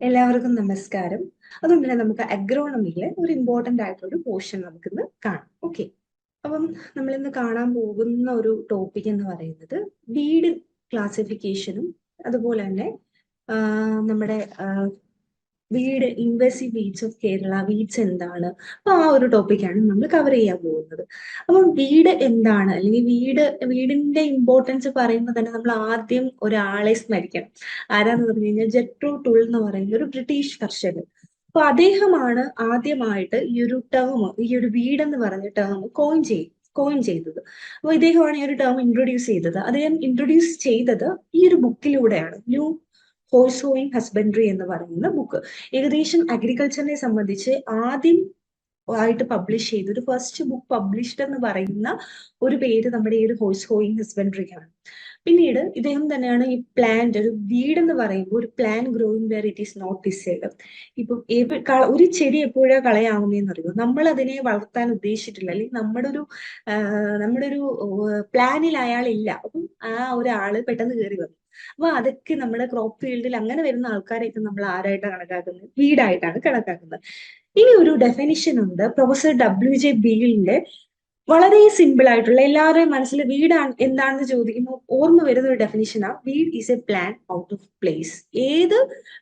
എല്ലാവർക്കും നമസ്കാരം. അതുകൊണ്ട് തന്നെ നമുക്ക് അഗ്രോണമിയിലെ ഒരു ഇമ്പോർട്ടന്റ് ആയിട്ടുള്ള ഒരു പോർഷൻ നമുക്കിന്ന് കാണാം. ഓക്കെ അപ്പം നമ്മൾ ഇന്ന് കാണാൻ പോകുന്ന ഒരു ടോപ്പിക് എന്ന് പറയുന്നത് വീട് ക്ലാസിഫിക്കേഷനും അതുപോലെ തന്നെ നമ്മുടെ weed invasive weeds of Kerala weeds എന്താണ്? അപ്പൊ ആ ഒരു ടോപ്പിക്കാണ് നമ്മൾ കവർ ചെയ്യാൻ പോകുന്നത്. അപ്പം വീട് എന്താണ്? അല്ലെങ്കിൽ വീട് വീടിന്റെ ഇമ്പോർട്ടൻസ് പറയുമ്പോൾ തന്നെ നമ്മൾ ആദ്യം ഒരാളെ സ്മരിക്കണം. ആരാന്ന് പറഞ്ഞു കഴിഞ്ഞാൽ ജെട്രോ ടുൾ എന്ന് പറയുന്ന ഒരു ബ്രിട്ടീഷ് കർഷകൻ. അപ്പൊ അദ്ദേഹമാണ് ആദ്യമായിട്ട് ഈ ഒരു ടേം ഈ ഒരു വീടെന്ന് പറഞ്ഞ ടേം കോയിൻ ചെയ്യും കോയിൻ ചെയ്തത്. അപ്പൊ ഇദ്ദേഹമാണ് ഈ ഒരു ടേം ഇൻട്രൊഡ്യൂസ് ചെയ്തത്. അദ്ദേഹം ഇൻട്രൊഡ്യൂസ് ചെയ്തത് ഈ ഒരു ബുക്കിലൂടെയാണ് ന്യൂ ഹോഴ്സ് ഹോയിങ് ഹസ്ബൻഡറി എന്ന് പറയുന്ന ബുക്ക് ഏകദേശം അഗ്രികൾച്ചറിനെ സംബന്ധിച്ച് ആദ്യം ആയിട്ട് പബ്ലിഷ് ചെയ്ത് ഒരു ഫസ്റ്റ് ബുക്ക് പബ്ലിഷ്ഡ് എന്ന് പറയുന്ന ഒരു പേര് നമ്മുടെ ഈ ഒരു ഹോഴ്സ് ഹോയിങ് ഹസ്ബൻഡറിക്കാണ് പിന്നീട് ഇദ്ദേഹം തന്നെയാണ് ഈ പ്ലാന്റ് ഒരു വീട് എന്ന് പറയുമ്പോൾ ഒരു plant growing where it is not decide ഇപ്പം ഒരു ചെടി എപ്പോഴാ കളയാവുന്നതെന്ന് അറിയോ നമ്മൾ അതിനെ വളർത്താൻ ഉദ്ദേശിച്ചിട്ടില്ല. അല്ലെങ്കിൽ നമ്മുടെ ഒരു നമ്മുടെ ഒരു പ്ലാനിൽ അയാളില്ല. അപ്പം ആ ഒരാൾ പെട്ടെന്ന് കയറി വന്നു. അപ്പൊ അതൊക്കെ നമ്മുടെ ക്രോപ്പ് ഫീൽഡിൽ അങ്ങനെ വരുന്ന ആൾക്കാരെയൊക്കെ നമ്മൾ ആരായിട്ടാണ് കണക്കാക്കുന്നത്? വീടായിട്ടാണ് കണക്കാക്കുന്നത്. ഇനി ഒരു ഡെഫിനിഷൻ ഉണ്ട്. പ്രൊഫസർ ഡബ്ല്യു ജെ ബീലിന്റെ വളരെ സിമ്പിൾ ആയിട്ടുള്ള എല്ലാവരുടെയും മനസ്സിൽ വീടാണ് എന്താണെന്ന് ചോദിക്കുമ്പോൾ ഓർമ്മ വരുന്ന ഒരു ഡെഫിനിഷനാ weed is a plant out of place ഏത്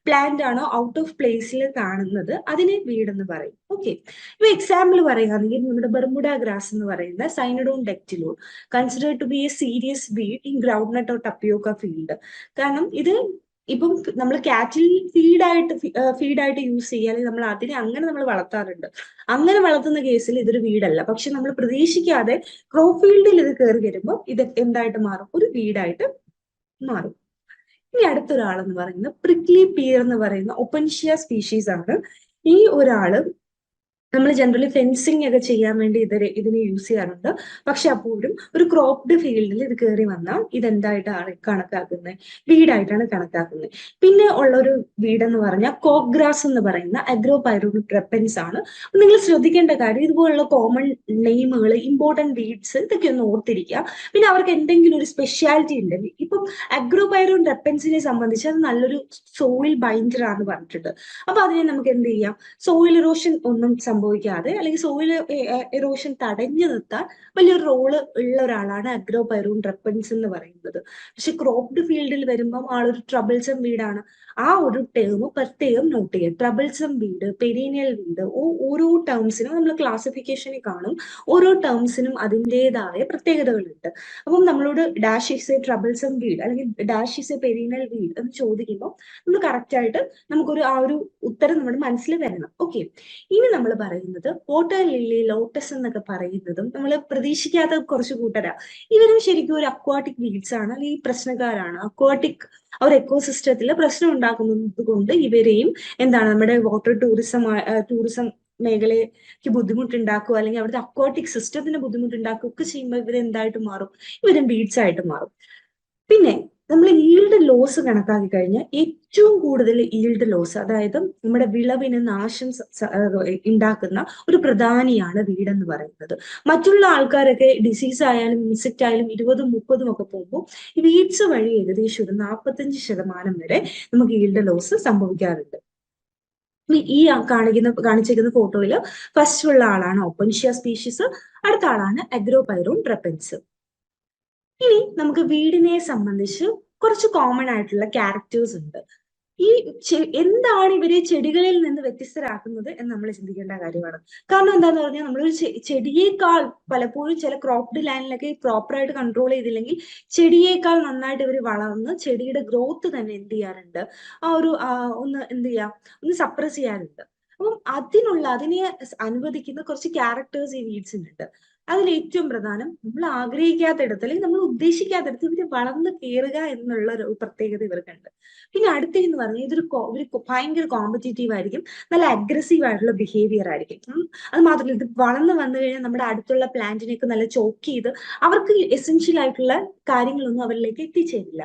പ്ലാന്റ് ആണോ ഔട്ട് ഓഫ് പ്ലേസിൽ കാണുന്നത് അതിനെ വീടെന്ന് പറയും. ഓക്കെ ഇപ്പൊ എക്സാമ്പിൾ പറയുകയാണെങ്കിൽ നമ്മുടെ ബർമുഡ ഗ്രാസ് എന്ന് പറയുന്ന Cynodon dactylon consider to be a serious weed in groundnut or tapioca field കാരണം ഇത് ഇപ്പം നമ്മൾ കാറ്റിൽ ഫീഡായിട്ട് ഫീഡായിട്ട് യൂസ് ചെയ്യുക അല്ലെങ്കിൽ നമ്മൾ അതിനെ അങ്ങനെ നമ്മൾ വളർത്താറുണ്ട്. അങ്ങനെ വളർത്തുന്ന കേസിൽ ഇതൊരു വീടല്ല. പക്ഷെ നമ്മൾ പ്രതീക്ഷിക്കാതെ ക്രോപ്പ് ഫീൽഡിൽ ഇത് കയറി വരുമ്പോൾ ഇത് എന്തായിട്ട് മാറും? ഒരു വീടായിട്ട് മാറും. ഇനി അടുത്തൊരാളെന്ന് പറയുന്നത് പ്രിക്ലി പിയർ എന്ന് പറയുന്ന ഒപ്പൻഷ്യ സ്പീഷീസ് ആണ്. ഈ ഒരാൾ നമ്മൾ ജനറലി ഫെൻസിങ് ഒക്കെ ചെയ്യാൻ വേണ്ടി ഇതിനെ ഇതിനെ യൂസ് ചെയ്യാറുണ്ട്. പക്ഷെ അപ്പോഴും ഒരു ക്രോപ്ഡ് ഫീൽഡിൽ ഇത് കയറി വന്നാൽ ഇതെന്തായിട്ടാണ് കണക്കാക്കുന്നത്? വീടായിട്ടാണ് കണക്കാക്കുന്നത്. പിന്നെ ഉള്ള ഒരു വീടെന്ന് പറഞ്ഞാൽ കോഗ്രാസ് എന്ന് പറയുന്ന അഗ്രോ പൈറോട്രപ്പൻസ് ആണ് നിങ്ങൾ ശ്രദ്ധിക്കേണ്ട കാര്യം ഇതുപോലുള്ള കോമൺ നെയിമുകൾ ഇമ്പോർട്ടന്റ് വീഡ്സ് ഇതൊക്കെ ഒന്ന് ഓർത്തിരിക്കുക. പിന്നെ അവർക്ക് എന്തെങ്കിലും ഒരു സ്പെഷ്യാലിറ്റി ഉണ്ടെങ്കിൽ ഇപ്പം അഗ്രോ പൈറോൺ റെപ്പൻസിനെ സംബന്ധിച്ച് അത് നല്ലൊരു സോയിൽ ബൈൻഡർ ആണെന്ന് പറഞ്ഞിട്ടുണ്ട്. അപ്പൊ അതിനെ നമുക്ക് എന്ത് ചെയ്യാം? സോയിൽ ഇറോഷൻ ഒന്നും സംഭവിക്കാതെ അല്ലെങ്കിൽ സോയിൽ എറോഷൻ തടഞ്ഞു നിർത്താൻ വലിയൊരു റോൾ ഉള്ള ഒരാളാണ് അഗ്രോ പൈറൂൺ റെപ്പൻസ് എന്ന് പറയുന്നത്. പക്ഷെ ക്രോപ്ഡ് ഫീൽഡിൽ വരുമ്പം ആളൊരു ട്രബിൾസം വീടാണ്. ആ ഒരു ടേം പ്രത്യേകം നോട്ട് ചെയ്യുക ട്രബിൾസം വീട് പെരീനിയൽ വീട് ഓരോ ടേംസിനും നമ്മൾ ക്ലാസിഫിക്കേഷനിൽ കാണും. ഓരോ ടേംസിനും അതിന്റെതായ പ്രത്യേകതകളുണ്ട്. അപ്പം നമ്മളോട് ഡാഷ് ഇസ് എ ട്രബിൾസം വീട് അല്ലെങ്കിൽ ഡാഷ് ഇസ് എ പെരീനിയൽ വീട് എന്ന് ചോദിക്കുമ്പോൾ നമ്മൾ കറക്റ്റ് ആയിട്ട് നമുക്കൊരു ആ ഒരു ഉത്തരം നമ്മുടെ മനസ്സിൽ വരണം. ഓക്കെ ഇനി നമ്മൾ പറയുന്നത്. വാട്ടർ ലില്ലി ലോട്ടസ് എന്നൊക്കെ പറയുന്നതും നമ്മൾ പ്രതീക്ഷിക്കാത്ത കുറച്ച് കൂട്ടരാ. ഇവരും ശരിക്കും ഒരു അക്വാട്ടിക് വീഡ്സ് ആണ്. അല്ലെങ്കിൽ പ്രശ്നക്കാരാണ്. അക്വാട്ടിക് അവർ എക്കോസിസ്റ്റത്തിൽ പ്രശ്നം ഉണ്ടാക്കുന്നത് കൊണ്ട് ഇവരെയും എന്താണ് നമ്മുടെ വാട്ടർ ടൂറിസം ടൂറിസം മേഖലയ്ക്ക് ബുദ്ധിമുട്ടുണ്ടാക്കുക അല്ലെങ്കിൽ അവിടുത്തെ അക്വാട്ടിക് സിസ്റ്റത്തിന് ബുദ്ധിമുട്ടുണ്ടാക്കുക ഒക്കെ ചെയ്യുമ്പോൾ ഇവർ എന്തായിട്ട് മാറും? ഇവരും ബീഡ്സ് ആയിട്ട് മാറും. പിന്നെ നമ്മൾ ഈൽഡ് ലോസ് കണക്കാക്കി കഴിഞ്ഞാൽ ഏറ്റവും കൂടുതൽ ഈൽഡ് ലോസ് അതായത് നമ്മുടെ വിളവിന് നാശം ഉണ്ടാക്കുന്ന ഒരു പ്രധാനിയാണ് വീടെന്ന് പറയുന്നത്. മറ്റുള്ള ആൾക്കാരൊക്കെ ഡിസീസ് ആയാലും ഇൻസെക്റ്റ് ആയാലും ഇരുപതും മുപ്പതും ഒക്കെ പോകുമ്പോൾ ഈ വീഡ്സ് വഴി ഏകദേശം ഒരു നാൽപ്പത്തഞ്ച് ശതമാനം വരെ നമുക്ക് ഈൽഡ് ലോസ് സംഭവിക്കാറുണ്ട്. ഈ കാണിക്കുന്ന കാണിച്ചിരിക്കുന്ന ഫോട്ടോയിൽ ഫസ്റ്റ് ഉള്ള ആളാണ് ഓപ്പൻഷ്യ സ്പീഷീസ് അടുത്ത ആളാണ് അഗ്രോപൈറോൺ ട്രപ്പൻസ് ഇനി നമുക്ക് വീടിനെ സംബന്ധിച്ച് കുറച്ച് കോമൺ ആയിട്ടുള്ള ക്യാരക്ടേഴ്സ് ഉണ്ട്. ഈ എന്താണ് ഇവരെ ചെടികളിൽ നിന്ന് വ്യത്യസ്തരാക്കുന്നത് എന്ന് നമ്മൾ ചിന്തിക്കേണ്ട കാര്യമാണ്. കാരണം എന്താന്ന് പറഞ്ഞാൽ നമ്മളൊരു ചെടിയേക്കാൾ പലപ്പോഴും ചില ക്രോപ്ഡ് ലാൻഡിലൊക്കെ പ്രോപ്പറായിട്ട് കൺട്രോൾ ചെയ്തില്ലെങ്കിൽ ചെടിയേക്കാൾ നന്നായിട്ട് ഇവർ വളർന്ന് ചെടിയുടെ ഗ്രോത്ത് തന്നെ എന്ത് ചെയ്യാറുണ്ട്? ആ ഒരു ഒന്ന് എന്ത് ചെയ്യാം? ഒന്ന് സപ്രസ് ചെയ്യാറുണ്ട്. അപ്പം അതിനുള്ള അതിനെ അനുവദിക്കുന്ന കുറച്ച് ക്യാരക്ടേഴ്സ് ഈ വീഡ്സിനുണ്ട് അതിൽ ഏറ്റവും പ്രധാനം നമ്മൾ ആഗ്രഹിക്കാത്ത ഇടത്ത് അല്ലെങ്കിൽ നമ്മൾ ഉദ്ദേശിക്കാത്ത ഇടത്ത് ഇവർ വളർന്ന് കയറുക എന്നുള്ള ഒരു പ്രത്യേകത ഇവർക്കുണ്ട്. പിന്നെ അടുത്തെന്ന് പറഞ്ഞാൽ ഇതൊരു ഒരു ഭയങ്കര കോമ്പറ്റേറ്റീവ് ആയിരിക്കും നല്ല അഗ്രസീവ് ആയിട്ടുള്ള ബിഹേവിയർ ആയിരിക്കും. അത് മാത്രമല്ല ഇത് വളർന്ന് വന്നു കഴിഞ്ഞാൽ നമ്മുടെ അടുത്തുള്ള പ്ലാന്റിനെയൊക്കെ നല്ല ചോക്ക് ചെയ്ത് അവർക്ക് എസെൻഷ്യൽ ആയിട്ടുള്ള കാര്യങ്ങളൊന്നും അവരിലേക്ക് എത്തിച്ചേരില്ല.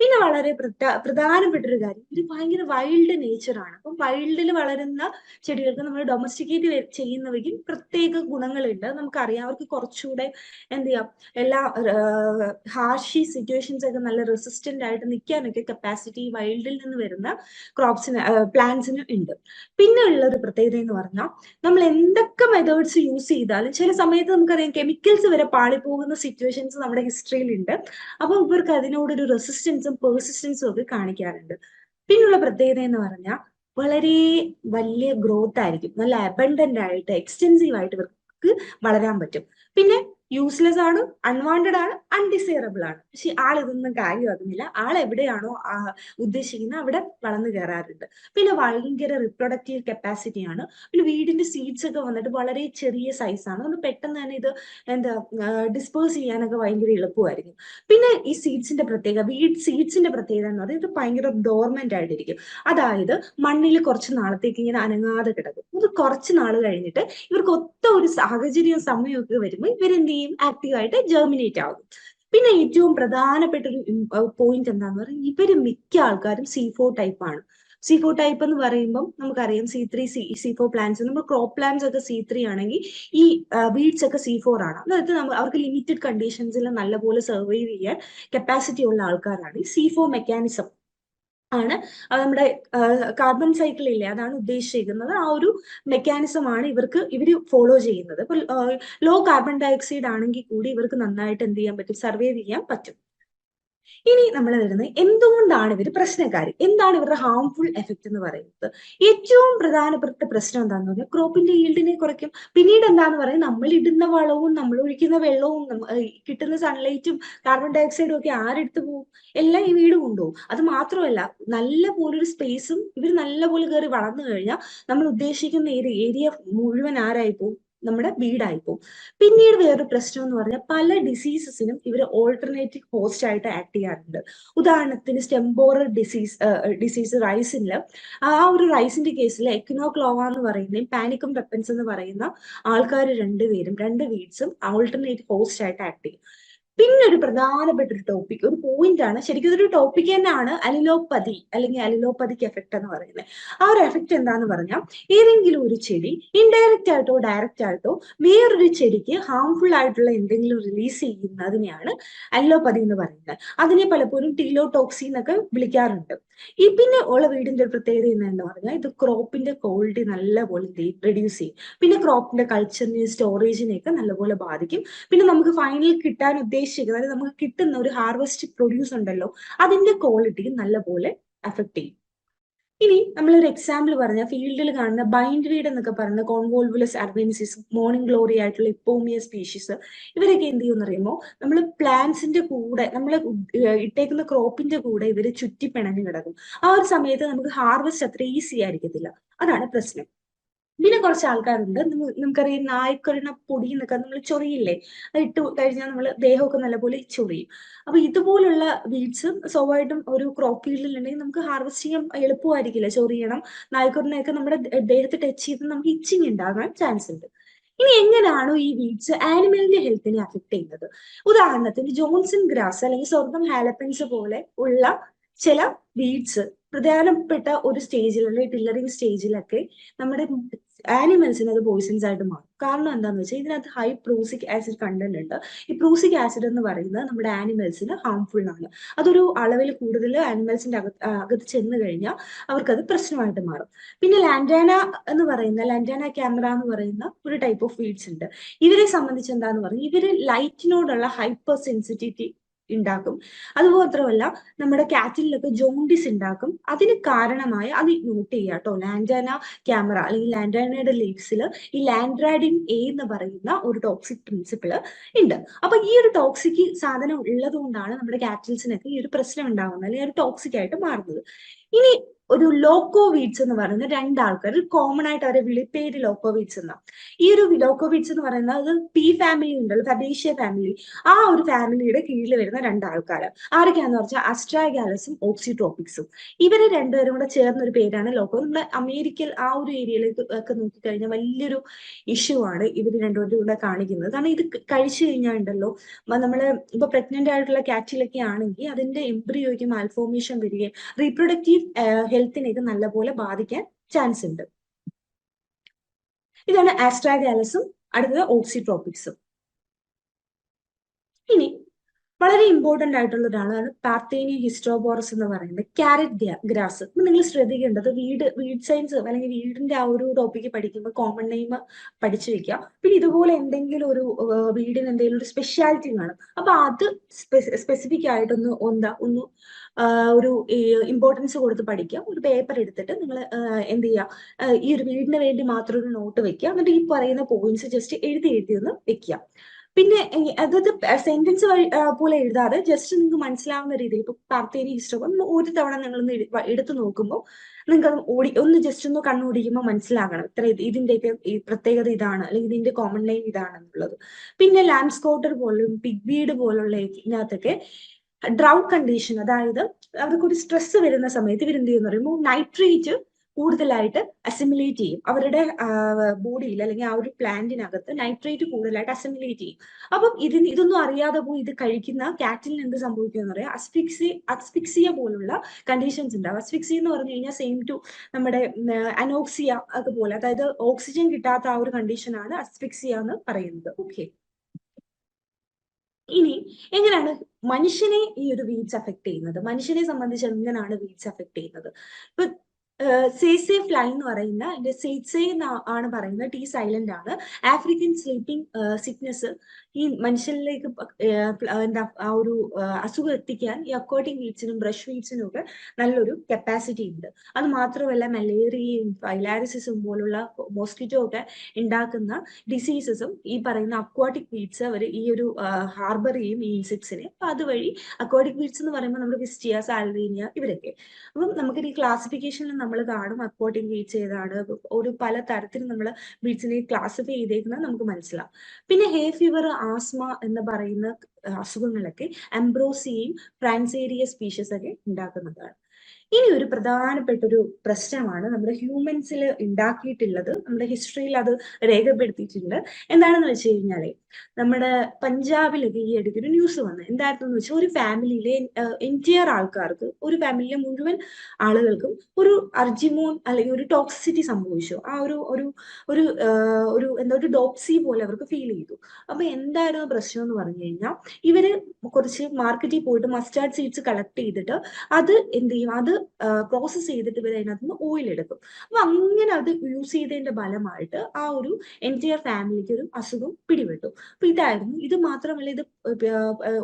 പിന്നെ വളരെ പ്രധാ പ്രധാനപ്പെട്ട ഒരു കാര്യം. ഇത് ഭയങ്കര വൈൽഡ് നേച്ചറാണ് അപ്പം വൈൽഡിൽ വളരുന്ന ചെടികൾക്ക് നമ്മൾ ഡൊമസ്റ്റിക്കേറ്റ് ചെയ്യുന്നവയ്ക്കും പ്രത്യേക ഗുണങ്ങളുണ്ട്. നമുക്കറിയാം. അവർക്ക് കുറച്ചുകൂടെ എന്ത് ചെയ്യാം? എല്ലാ ഹാർഷി സിറ്റുവേഷൻസ് ഒക്കെ നല്ല റെസിസ്റ്റന്റ് ആയിട്ട് നിൽക്കാനൊക്കെ കപ്പാസിറ്റി വൈൽഡിൽ നിന്ന് വരുന്ന ക്രോപ്സിന് പ്ലാന്റ്സിന് ഉണ്ട്. പിന്നെ ഉള്ള ഒരു പ്രത്യേകത എന്ന് പറഞ്ഞാൽ നമ്മൾ എന്തൊക്കെ മെത്തേഡ്സ് യൂസ് ചെയ്താലും ചില സമയത്ത് നമുക്കറിയാം കെമിക്കൽസ് വരെ പാളിപ്പോകുന്ന സിറ്റുവേഷൻസ് നമ്മുടെ ഹിസ്റ്ററിയിലുണ്ട് അപ്പൊ ഇവർക്ക് അതിനോടൊരു റെസിസ്റ്റൻസും പെർസിസ്റ്റൻസും ഒക്കെ കാണിക്കാറുണ്ട്. പിന്നുള്ള പ്രത്യേകത എന്ന് പറഞ്ഞാൽ വളരെ വലിയ ഗ്രോത്ത് ആയിരിക്കും. നല്ല അബണ്ടന്റ് ആയിട്ട് എക്സ്റ്റെൻസീവ് ആയിട്ട് ഇവർക്ക് വളരാൻ പറ്റും. പിന്നെ യൂസ്ലെസ് ആണ് അൺവാണ്ടഡ് ആണ് അൺഡിസൈറബിൾ ആണ്. പക്ഷെ ആൾ ഇതൊന്നും കാര്യമാകുന്നില്ല ആൾ എവിടെയാണോ ഉദ്ദേശിക്കുന്നത് അവിടെ വളർന്നു കയറാറുണ്ട്. പിന്നെ ഭയങ്കര റിപ്രൊഡക്റ്റീവ് കപ്പാസിറ്റി ആണ്. പിന്നെ വീടിന്റെ സീഡ്സ് ഒക്കെ വന്നിട്ട് വളരെ ചെറിയ സൈസാണ് നമ്മൾ പെട്ടെന്ന് തന്നെ ഇത് എന്താ ഡിസ്പോസ് ചെയ്യാനൊക്കെ ഭയങ്കര എളുപ്പമായിരിക്കും. പിന്നെ ഈ സീഡ്സിന്റെ പ്രത്യേകത വീട് സീഡ്സിന്റെ പ്രത്യേകത എന്ന് പറയുന്നത് ഇത് ഭയങ്കര ഡോർമെന്റ് ആയിട്ടിരിക്കും. അതായത് മണ്ണിൽ കുറച്ച് നാളത്തേക്ക് ഇങ്ങനെ അനങ്ങാതെ കിടക്കും. ഇത് കുറച്ച് നാൾ കഴിഞ്ഞിട്ട് ഇവർക്ക് ഒത്ത ഒരു സാഹചര്യവും സമയമൊക്കെ വരുമ്പോൾ ഇവരെന്ത് ചെയ്യും ആക്റ്റീവായിട്ട് ജെർമിനേറ്റ് ആകും. പിന്നെ ഏറ്റവും പ്രധാനപ്പെട്ട ഒരു പോയിന്റ് എന്താന്ന് പറയുന്നത് ഇവർ മിക്ക ആൾക്കാരും സി ഫോർ ടൈപ്പ് ആണ്. സി ഫോർ ടൈപ്പ് എന്ന് പറയുമ്പം നമുക്കറിയാം C three C C four plants നമ്മൾ ക്രോപ്പ് പ്ലാന്റ്സ് ഒക്കെ സി ത്രീ ആണെങ്കിൽ ഈ വീഡ്സ് ഒക്കെ സി ഫോർ ആണ്. അതായത് നമ്മൾ അവർക്ക് ലിമിറ്റഡ് കണ്ടീഷൻസിൽ നല്ലപോലെ സർവൈവ് ചെയ്യാൻ കപ്പാസിറ്റി ഉള്ള ആൾക്കാരാണ് ഈ സി ഫോർ മെക്കാനിസം ആണ്. നമ്മുടെ കാർബൺ സൈക്കിൾ ഇല്ലേ അതാണ് ഉദ്ദേശിച്ചിരിക്കുന്നത്. ആ ഒരു മെക്കാനിസം ആണ് ഇവർക്ക് ഇവർ ഫോളോ ചെയ്യുന്നത്. ഇപ്പൊ ലോ കാർബൺ ഡയോക്സൈഡ് ആണെങ്കിൽ കൂടി ഇവർക്ക് നന്നായിട്ട് എന്ത് ചെയ്യാൻ പറ്റും? സർവൈവ് ചെയ്യാൻ പറ്റും. ഇനി നമ്മൾ വരുന്നത് എന്തുകൊണ്ടാണ് ഇവർ പ്രശ്നക്കാർ എന്താണ് ഇവരുടെ ഹാംഫുൾ എഫക്റ്റ് എന്ന് പറയുന്നത്? ഏറ്റവും പ്രധാനപ്പെട്ട പ്രശ്നം എന്താണെന്ന് പറഞ്ഞാൽ ക്രോപ്പിന്റെ ഈൽഡിനെ കുറയ്ക്കും. പിന്നീട് എന്താന്ന് പറയുന്നത് നമ്മൾ ഇടുന്ന വളവും നമ്മൾ ഒഴിക്കുന്ന വെള്ളവും കിട്ടുന്ന സൺലൈറ്റും കാർബൺ ഡയോക്സൈഡും ഒക്കെ ആരെടുത്ത് പോകും എല്ലാം ഈ വീട് കൊണ്ടുപോകും അത് മാത്രമല്ല നല്ല പോലൊരു സ്പേസും ഇവർ നല്ല പോലെ കയറി വളർന്നു കഴിഞ്ഞാൽ നമ്മൾ ഉദ്ദേശിക്കുന്ന ഏരിയ മുഴുവൻ ആരായി പോകും നമ്മുടെ വീടായി പോകും പിന്നീട് വേറൊരു പ്രശ്നം എന്ന് പറഞ്ഞാൽ പല ഡിസീസസിനും ഇവർ ഓൾട്ടർനേറ്റീവ് ഹോസ്റ്റ് ആയിട്ട് ആക്ട് ചെയ്യാറുണ്ട്. ഉദാഹരണത്തിന് സ്റ്റെംബോറൽ ഡിസീസ് ഡിസീസ് റൈസിൽ ആ ഒരു റൈസിന്റെ കേസിൽ എക്നോക്ലോവ എന്ന് പറയുന്നതും പാനിക്കും പെപ്പൻസ് എന്ന് പറയുന്ന ആൾക്കാർ രണ്ടുപേരും രണ്ട് വീഡ്സും ഓൾട്ടർനേറ്റീവ് ഹോസ്റ്റ് ആയിട്ട് ആക്ട് ചെയ്യും. പിന്നെ ഒരു പ്രധാനപ്പെട്ട ഒരു ടോപ്പിക് ഒരു പോയിന്റ് ആണ്. ശരിക്കും ഇതൊരു ടോപ്പിക് തന്നെയാണ് അലിലോപ്പതി അല്ലെങ്കിൽ അലിലോപ്പതിക്ക് എഫക്ട് എന്ന് പറയുന്നത്. ആ ഒരു എഫക്റ്റ് എന്താന്ന് പറഞ്ഞാൽ ഏതെങ്കിലും ഒരു ചെടി ഇൻഡയറക്റ്റ് ആയിട്ടോ ഡയറക്റ്റ് ആയിട്ടോ വേറൊരു ചെടിക്ക് ഹാംഫുൾ ആയിട്ടുള്ള എന്തെങ്കിലും റിലീസ് ചെയ്യുന്നതിനെയാണ് അലിലോപ്പതി എന്ന് പറയുന്നത്. അതിനെ പലപ്പോഴും ടീലോടോക്സി എന്നൊക്കെ വിളിക്കാറുണ്ട്. ഈ പിന്നെ ഉള്ള വീടിന്റെ ഒരു പ്രത്യേകത എന്ന് പറഞ്ഞാൽ ഇത് ക്രോപ്പിന്റെ ക്വാളിറ്റി നല്ലപോലെ റെഡ്യൂസ് ചെയ്യും. പിന്നെ ക്രോപ്പിന്റെ കൾച്ചറിനെയും സ്റ്റോറേജിനെയൊക്കെ നല്ലപോലെ ബാധിക്കും. പിന്നെ നമുക്ക് ഫൈനൽ കിട്ടാൻ ഉദ്ദേശിക്കുന്നത് അതായത് നമുക്ക് കിട്ടുന്ന ഒരു ഹാർവസ്റ്റ് പ്രൊഡ്യൂസ് ഉണ്ടല്ലോ അതിന്റെ ക്വാളിറ്റി നല്ലപോലെ അഫക്ട് ചെയ്യും. ഇനി നമ്മളൊരു എക്സാമ്പിൾ പറഞ്ഞ ഫീൽഡിൽ കാണുന്ന ബൈൻഡ് വീഡ് എന്നൊക്കെ പറയുന്ന കോൺവോൾവുലസ് അർബൻസിസ് മോർണിംഗ് ഗ്ലോറി ആയിട്ടുള്ള ഇപ്പോമിയ സ്പീഷീസ് ഇവരൊക്കെ എന്ത് ചെയ്യുമെന്ന് അറിയുമോ? നമ്മൾ പ്ലാന്റ്സിന്റെ കൂടെ നമ്മൾ ഇട്ടേക്കുന്ന ക്രോപ്പിന്റെ കൂടെ ഇവർ ചുറ്റി പിണഞ്ഞു കിടക്കും. ആ ഒരു സമയത്ത് നമുക്ക് ഹാർവസ്റ്റ് അത്ര ഈസി ആയിരിക്കത്തില്ല. അതാണ് പ്രശ്നം. പിന്നെ കുറച്ച് ആൾക്കാരുണ്ട്. നമുക്കറിയാം നായ്ക്കൊരണ പൊടി എന്നൊക്കെ നമ്മൾ ചൊറിയില്ലേ? അത് ഇട്ട് കഴിഞ്ഞാൽ നമ്മൾ ദേഹമൊക്കെ നല്ലപോലെ ചൊറിയും. അപ്പൊ ഇതുപോലുള്ള വീഡ്സും സ്വാഭാവികമായിട്ടും ഒരു ക്രോപ്പ് ഫീൽഡിൽ ഉണ്ടെങ്കിൽ നമുക്ക് ഹാർവെസ്റ്റ് ചെയ്യാൻ എളുപ്പമായിരിക്കില്ല. ചൊറിയണം. നായ്ക്കൊരണയൊക്കെ നമ്മുടെ ദേഹത്ത് ടച്ച് ചെയ്ത് നമുക്ക് ഇച്ചിങ് ഉണ്ടാകാൻ ചാൻസ് ഉണ്ട് ഇനി എങ്ങനെയാണോ ഈ വീഡ്സ് ആനിമലിന്റെ ഹെൽത്തിനെ അഫക്ട് ചെയ്യുന്നത്? ഉദാഹരണത്തിന് ജോൺസൺ ഗ്രാസ് അല്ലെങ്കിൽ സ്വർഗം ഹാലപ്പൻസ് പോലെ ഉള്ള ചില വീഡ്സ് പ്രധാനപ്പെട്ട ഒരു സ്റ്റേജിൽ അല്ലെങ്കിൽ ടില്ലറിംഗ് സ്റ്റേജിലൊക്കെ നമ്മുടെ ആനിമൽസിന് അത് പോയിസൺസ് ആയിട്ട് മാറും. കാരണം എന്താണെന്ന് വെച്ചാൽ ഇതിനകത്ത് ഹൈ പ്രൂസിക് ആസിഡ് കണ്ടന്റ് ഉണ്ട്. ഈ പ്രൂസിക് ആസിഡ് എന്ന് പറയുന്നത് നമ്മുടെ ആനിമൽസിന് ഹാംഫുൾ ആണ്. അതൊരു അളവിൽ കൂടുതൽ ആനിമൽസിന്റെ അകത്ത് അകത്ത് ചെന്ന് കഴിഞ്ഞാൽ അവർക്കത് പ്രശ്നമായിട്ട് മാറും. പിന്നെ ലാൻഡാന എന്ന് പറയുന്ന ലാൻഡാന ക്യാമറ എന്ന് പറയുന്ന ഒരു ടൈപ്പ് ഓഫ് ഫീഡ്സ് ഉണ്ട്. ഇവരെ സംബന്ധിച്ച് എന്താന്ന് പറഞ്ഞാൽ ഇവർ ലൈറ്റിനോടുള്ള ഹൈപ്പർ സെൻസിറ്റിവിറ്റി ഉണ്ടാക്കും. അതുമാത്രമല്ല നമ്മുടെ കാറ്റിലൊക്കെ ജോണ്ടിസ് ഉണ്ടാക്കും. അതിന് കാരണമായ അത് നോട്ട് ചെയ്യുക കേട്ടോ. ലാൻഡാന ക്യാമറ അല്ലെങ്കിൽ ലാൻഡാനയുടെ ലീവ്സിൽ ഈ ലാൻഡ്രാഡിൻ എ എന്ന് പറയുന്ന ഒരു ടോക്സിക് പ്രിൻസിപ്പിൾ ഉണ്ട്. അപ്പൊ ഈ ഒരു ടോക്സിക് സാധനം ഉള്ളത് നമ്മുടെ കാറ്റിൽസിനൊക്കെ ഈ ഒരു പ്രശ്നം ഉണ്ടാകുന്നത് അല്ലെങ്കിൽ ഒരു ടോക്സിക് ആയിട്ട് മാറുന്നത്. ഇനി ഒരു ലോക്കോവീറ്റ്സ് എന്ന് പറയുന്ന രണ്ടാൾക്കാർ കോമൺ ആയിട്ട് അവരെ വിളിപ്പേര് ലോക്കോവീറ്റ്സ് എന്ന. ഈ ഒരു ലോക്കോവീറ്റ്സ് എന്ന് പറയുന്നത് അത് പി ഫാമിലി ഉണ്ടല്ലോ ഫബേഷ്യ ഫാമിലി ആ ഒരു ഫാമിലിയുടെ കീഴിൽ വരുന്ന രണ്ടാൾക്കാർ ആരൊക്കെയാന്ന് പറഞ്ഞാൽ അസ്ട്രാഗാലസും ഓക്സിട്രോപിക്സും ഇവരെ രണ്ടുപേരും കൂടെ ചേർന്ന ഒരു പേരാണ് ലോക്കോ. നമ്മുടെ അമേരിക്കയിൽ ആ ഒരു ഏരിയയിലേക്ക് ഒക്കെ നോക്കിക്കഴിഞ്ഞാൽ വലിയൊരു ഇഷ്യൂ ആണ് ഇവർ രണ്ടുപേരും കൂടെ കാണിക്കുന്നത്. കാരണം ഇത് കഴിച്ചു കഴിഞ്ഞാൽ ഉണ്ടല്ലോ നമ്മൾ ഇപ്പൊ പ്രഗ്നന്റ് ആയിട്ടുള്ള കാറ്റിലൊക്കെ ആണെങ്കിൽ അതിന്റെ എംബ്രിയോയ്ക്ക് മാൽഫോർമേഷൻ വരികയും റീപ്രൊഡക്റ്റീവ് ഹെൽത്തിനെയൊക്കെ നല്ലപോലെ ബാധിക്കാൻ ചാൻസ് ഉണ്ട്. ഇതാണ് ആസ്ട്രാഗാലസും അടുത്തത് ഓക്സിട്രോപിക്സും ഇനി വളരെ ഇമ്പോർട്ടന്റ് ആയിട്ടുള്ള ഒരാളാണ് പാർത്തേനിയ ഹിസ്റ്റോബോറസ് എന്ന് പറയുന്നത്. കാരറ്റ് ഗ്രാസ് നിങ്ങൾ ശ്രദ്ധിക്കേണ്ടത് വീട് വീട് സയൻസ് അല്ലെങ്കിൽ വീടിന്റെ ആ ഒരു ടോപ്പിക് പഠിക്കുമ്പോൾ കോമൺ നെയിം പഠിച്ചു വെക്കുക. പിന്നെ ഇതുപോലെ എന്തെങ്കിലും ഒരു വീടിന് എന്തെങ്കിലും ഒരു സ്പെഷ്യാലിറ്റി കാണും. അപ്പൊ അത് സ്പെസിഫിക് ആയിട്ടൊന്ന് എന്താ ഒന്ന് ഒരു ഇമ്പോർട്ടൻസ് കൊടുത്ത് പഠിക്കുക. ഒരു പേപ്പർ എടുത്തിട്ട് നിങ്ങൾ എന്ത് ചെയ്യുക? ഈ ഒരു വീടിന് വേണ്ടി മാത്രം ഒരു നോട്ട് വെക്കുക. എന്നിട്ട് ഈ പറയുന്ന പോയിന്റ്സ് ജസ്റ്റ് എഴുതി എഴുതി ഒന്ന് വെക്കുക. പിന്നെ അതായത് സെന്റൻസ് പോലെ എഴുതാതെ ജസ്റ്റ് നിങ്ങൾക്ക് മനസ്സിലാവുന്ന രീതിയിൽ ഇപ്പൊ പാർത്തേരി ഹിസ്റ്ററി ഒരു തവണ നിങ്ങൾ എടുത്തു നോക്കുമ്പോൾ നിങ്ങൾക്ക് ഓടി ഒന്ന് ജസ്റ്റ് ഒന്ന് കണ്ണോടിക്കുമ്പോൾ മനസ്സിലാകണം. ഇത്ര ഇതിന്റെയൊക്കെ പ്രത്യേകത ഇതാണ് അല്ലെങ്കിൽ ഇതിന്റെ കോമൺ ലൈൻ ഇതാണെന്നുള്ളത് പിന്നെ ലാൻഡ് സ്കോട്ടർ പോലും പിഗ് വീഡ് പോലുള്ള ഇതിനകത്തൊക്കെ ഡ്രൗട്ട് കണ്ടീഷൻ അതായത് അവർക്ക് ഒരു സ്ട്രെസ് വരുന്ന സമയത്ത് ഇവരെന്ത് ചെയ്യുന്ന പറയുമ്പോൾ നൈട്രേറ്റ് കൂടുതലായിട്ട് അസിമുലേറ്റ് ചെയ്യും. അവരുടെ ബോഡിയിൽ അല്ലെങ്കിൽ ആ ഒരു പ്ലാന്റിനകത്ത് നൈട്രേറ്റ് കൂടുതലായിട്ട് അസിമുലേറ്റ് ചെയ്യും. അപ്പം ഇതിന് ഇതൊന്നും അറിയാതെ പോയി ഇത് കഴിക്കുന്ന കാറ്റിൽ എന്ത് സംഭവിക്കും എന്ന് പറയാം അസ്ഫിക്സി അസ്ഫിക്സിയ പോലുള്ള കണ്ടീഷൻസ് ഉണ്ടാവും. അസ്ഫിക്സി എന്ന് പറഞ്ഞു കഴിഞ്ഞാൽ സെയിം ടു നമ്മുടെ അനോക്സിയ അതുപോലെ അതായത് ഓക്സിജൻ കിട്ടാത്ത ആ ഒരു കണ്ടീഷനാണ് അസ്ഫിക്സിയ എന്ന് പറയുന്നത്. ഓക്കെ ഇനി എങ്ങനെയാണ് മനുഷ്യനെ ഈ ഒരു വീഡ്സ് അഫക്ട് ചെയ്യുന്നത്? മനുഷ്യനെ സംബന്ധിച്ച് എങ്ങനെയാണ് വീഡ്സ് അഫക്ട് ചെയ്യുന്നത്? ഇപ്പൊ സേസെ ഫ്ലൈ എന്ന് പറയുന്ന അതിന്റെ സേസെ ആണ് പറയുന്നത് ടി സൈലന്റ് ആണ്. ആഫ്രിക്കൻ സ്ലീപ്പിംഗ് സിക്നസ് ഈ മനുഷ്യനിലേക്ക് എന്താ ആ ഒരു അസുഖം എത്തിക്കാൻ ഈ അക്വാട്ടിക് വീഡ്സിനും ബ്രഷ് വീഡ്സിനും ഒക്കെ നല്ലൊരു കപ്പാസിറ്റി ഉണ്ട്. അത് മാത്രമല്ല മലേറിയയും ഫൈലാരിസിസും പോലുള്ള മോസ്കിറ്റോ ഒക്കെ ഉണ്ടാക്കുന്ന ഡിസീസസും ഈ പറയുന്ന അക്വാട്ടിക് വീഡ്സ് അവർ ഈ ഒരു ഹാർബർ ചെയ്യും ഈ ഇൻസെക്ട്സിനെ അപ്പൊ അതുവഴി അക്വാട്ടിക് വീഡ്സ് എന്ന് പറയുമ്പോൾ നമ്മുടെ വിസ്റ്റിയ സാൽവീനിയ ഇവരൊക്കെ. അപ്പം നമുക്ക് ഈ ക്ലാസിഫിക്കേഷനിൽ നമ്മൾ കാണും അക്വാട്ടിക് വീഡ്സ് ഏതാണ്. ഒരു പല തരത്തിൽ നമ്മൾ വീഡ്സിനെ ക്ലാസിഫൈ ചെയ്തേക്കുന്നത് നമുക്ക് മനസ്സിലാവും. പിന്നെ ഹേ ഫീവർ ആസ്മ എന്ന് പറയുന്ന അസുഖങ്ങളൊക്കെ അംബ്രോസിയയും ഫ്രാൻസേരിയ സ്പീഷ്യസ് ഒക്കെ ഉണ്ടാക്കുന്നതാണ്. ഇനി ഒരു പ്രധാനപ്പെട്ട ഒരു പ്രശ്നമാണ് നമ്മുടെ ഹ്യൂമൻസിൽ ഉണ്ടാക്കിയിട്ടുള്ളത് നമ്മുടെ ഹിസ്റ്ററിയിൽ അത് രേഖപ്പെടുത്തിയിട്ടുണ്ട്. എന്താണെന്ന് വെച്ച് കഴിഞ്ഞാൽ നമ്മുടെ പഞ്ചാബിലൊക്കെ ഈ ഇടയ്ക്ക് ഒരു ന്യൂസ് വന്നു. എന്തായിരുന്നു വെച്ചാൽ ഒരു ഫാമിലിയിലെ എന്റിയർ ആൾക്കാർക്ക് ഒരു ഫാമിലിയിലെ മുഴുവൻ ആളുകൾക്കും ഒരു അർജിമോൺ അല്ലെങ്കിൽ ഒരു ടോക്സിസിറ്റി സംഭവിച്ചു. ആ ഒരു ഒരു ഒരു ഒരു എന്താ ഒരു ഡോപ്സി പോലെ അവർക്ക് ഫീൽ ചെയ്തു. അപ്പൊ എന്തായിരുന്നു പ്രശ്നം എന്ന് പറഞ്ഞു കഴിഞ്ഞാൽ ഇവർ കുറച്ച് മാർക്കറ്റിൽ പോയിട്ട് മസ്റ്റാർഡ് സീഡ്സ് കളക്ട് ചെയ്തിട്ട് അത് എന്ത് ചെയ്യും? അത് പ്രോസസ്സ് ചെയ്തിട്ട് ഇവർ അതിനകത്ത് നിന്ന് ഓയിൽ എടുക്കും. അപ്പൊ അങ്ങനെ അത് യൂസ് ചെയ്തതിന്റെ ഫലമായിട്ട് ആ ഒരു എന്റയർ ഫാമിലിക്ക് ഒരു അസുഖം പിടിപെട്ടു. അപ്പൊ ഇതായിരുന്നു. ഇത് മാത്രമല്ല ഇത്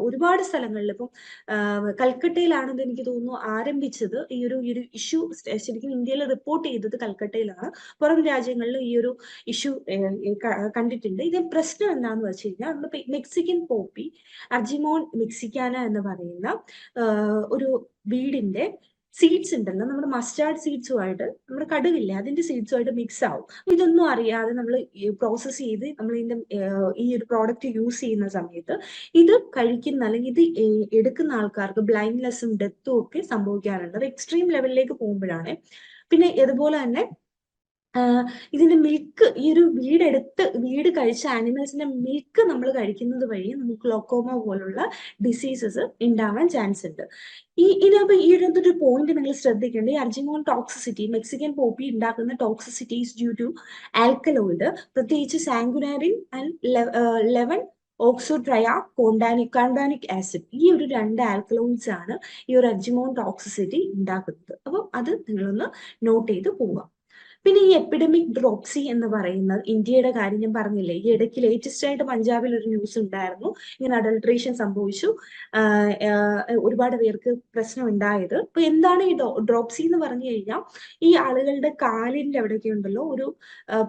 ഒരുപാട് സ്ഥലങ്ങളിൽ ഇപ്പം കൽക്കട്ടയിലാണെന്ന് എനിക്ക് തോന്നുന്നു ആരംഭിച്ചത് ഈ ഒരു ഈ ഒരു ഇഷ്യൂ ശരിക്കും ഇന്ത്യയിൽ റിപ്പോർട്ട് ചെയ്തത് കൽക്കട്ടയിലാണ്. പുറം രാജ്യങ്ങളിൽ ഈ ഒരു ഇഷ്യൂ കണ്ടിട്ടുണ്ട്. ഇത് പ്രശ്നം എന്താന്ന് വെച്ച് കഴിഞ്ഞാൽ നമ്മുടെ മെക്സിക്കൻ പോപ്പി അർജിമോൺ മെക്സിക്കാന എന്ന് പറയുന്ന ഒരു വീടിന്റെ സീഡ്സ് ഉണ്ടല്ലോ നമ്മുടെ മസ്റ്റാർഡ് സീഡ്സുമായിട്ട് നമ്മുടെ കടുകില്ലേ അതിന്റെ സീഡ്സുമായിട്ട് മിക്സ് ആവും. ഇതൊന്നും അറിയാതെ നമ്മൾ പ്രോസസ്സ് ചെയ്ത് നമ്മൾ ഇതിന്റെ ഈ ഒരു പ്രോഡക്റ്റ് യൂസ് ചെയ്യുന്ന സമയത്ത് ഇത് കഴിക്കുന്ന അല്ലെങ്കിൽ ഇത് എടുക്കുന്ന ആൾക്കാർക്ക് ബ്ലൈൻഡ്നെസ്സും ഡെത്തും ഒക്കെ സംഭവിക്കാറുണ്ട്. അത് എക്സ്ട്രീം ലെവലിലേക്ക് പോകുമ്പോഴാണ്. പിന്നെ അതുപോലെ തന്നെ ഇതിന്റെ മിൽക്ക് ഈ ഒരു വീടെടുത്ത് വീട് കഴിച്ച ആനിമൽസിന്റെ മിൽക്ക് നമ്മൾ കഴിക്കുന്നത് വഴി നമുക്ക് ലോക്കോമ പോലുള്ള ഡിസീസസ് ഉണ്ടാവാൻ ചാൻസ് ഉണ്ട് ഈ ഇതിനകത്ത് ഈ ഒരു പോയിന്റ് നിങ്ങൾ ശ്രദ്ധിക്കേണ്ട ഈ അർജിമോൺ ടോക്സിസിറ്റി മെക്സിക്കൻ പോപ്പി ഉണ്ടാക്കുന്ന ടോക്സിസിറ്റീസ് ഡ്യൂ ടു ആൽക്കലോയിഡ് പ്രത്യേകിച്ച് സാങ്കുനാരിൻ ആൻഡ് ലെവൻ ഓക്സോട്രയ കോണ്ടാനിക് കോണ്ടാനിക് ആസിഡ് ഈ ഒരു രണ്ട് ആൽക്കലോയിഡ്സ് ആണ് ഈ ഒരു അർജിമോൺ ടോക്സിസിറ്റി ഉണ്ടാക്കുന്നത് അപ്പം അത് നിങ്ങളൊന്ന് നോട്ട് ചെയ്ത് പോവുക പിന്നെ ഈ എപ്പിഡമിക് ഡ്രോപ്സി എന്ന് പറയുന്നത് ഇന്ത്യയുടെ കാര്യം ഞാൻ പറഞ്ഞില്ലേ? ഈ ഇടയ്ക്ക് ലേറ്റസ്റ്റ് ആയിട്ട് പഞ്ചാബിൽ ഒരു ന്യൂസ് ഉണ്ടായിരുന്നു. ഇങ്ങനെ അഡൾട്രേഷൻ സംഭവിച്ചു. ഒരുപാട് പേർക്ക് പ്രശ്നം ഉണ്ടായത് അപ്പൊ എന്താണ് ഈ ഡ്രോപ്സി എന്ന് പറഞ്ഞു കഴിഞ്ഞാൽ ഈ ആളുകളുടെ കാലിന്റെ അവിടെയൊക്കെ ഉണ്ടല്ലോ ഒരു